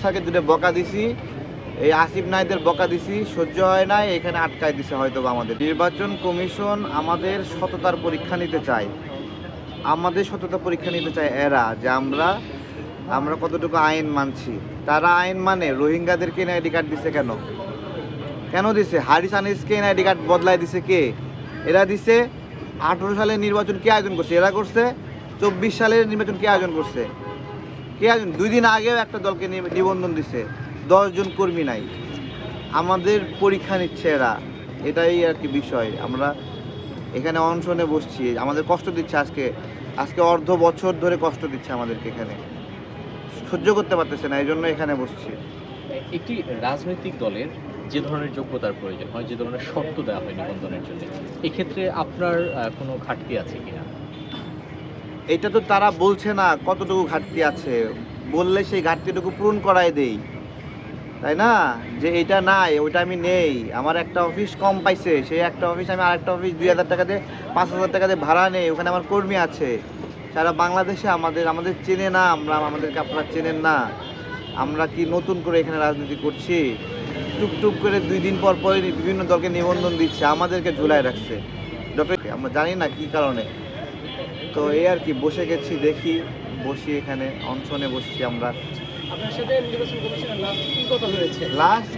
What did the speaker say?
স্যারকে দুটো বকা দিছি। এই আসিফ নাইদের বকা দিছি, সহ্য হয় নাই, এখানে আটকায় দিছে হয়তো আমাদের। নির্বাচন কমিশন আমাদের সততার পরীক্ষা নিতে চায়। আমাদের সততা পরীক্ষা নিতে চায় এরা যে আমরা আমরা কতটুকু আইন মানছি। তারা আইন মানে রোহিঙ্গাদেরকে আইডি কার্ড দিছে কেন? কেন দিছে? হারিস আনিসকে আইডি কার্ড বদলায় দিছে কে? এরা দিছে, আঠেরো সালের নির্বাচন কে আয়োজন করছে? এরা করছে, চব্বিশ সালের নির্বাচন কে আয়োজন করছে? কে দুই দিন আগেও একটা দলকে নিবন্ধন দিছে। দশজন কর্মী নাই। আমাদের পরীক্ষা নিচ্ছে এরা। এটাই আর কি বিষয়। আমরা এখানে অনশনে বসছি। আমাদের কষ্ট দিচ্ছে আজকে। আজকে অর্ধ বছর ধরে কষ্ট দিচ্ছে আমাদেরকে এখানে। সহ্য করতে পারতেছে না এই জন্য এখানে বসছি। একটি রাজনৈতিক দলের যে ধরনের যোগ্যতার প্রয়োজন হয়, যে ধরনের শর্ত দেওয়া হয় নিবন্ধনের জন্য, এক্ষেত্রে আপনার কোনো ঘাটতি আছে কিনা? এটা তো তারা বলছে না কতটুকু ঘাটতি আছে। বললে সেই ঘাটতিটুকু পূরণ করাই দেই। তাই না? যে এটা নাই, ওইটা আমি নেই। আমার একটা অফিস কম পাইছে, সেই একটা অফিস আমি আরেকটা অফিস দুই হাজার টাকা দিয়ে, পাঁচ হাজার টাকা দিয়ে ভাড়া নেই। ওখানে আমার কর্মী আছে। সারা বাংলাদেশে আমাদের আমাদের চেনে না আমরা, আমাদেরকে আপনারা চেনেন না। আমরা কি নতুন করে এখানে রাজনীতি করছি? টুকটুক করে দুই দিন পর পরে বিভিন্ন দলকে নিবন্ধন দিচ্ছে, আমাদেরকে ঝুলায় রাখছে। ডক্টর, আমরা জানি না কি কারণে। তো এই আর কি বসে গেছি দেখি বসি এখানে অনশনে বসছি আমরা। আপনার সাথে নির্বাচন কমিশনের লাস্ট কি কথা হয়েছে? লাস্ট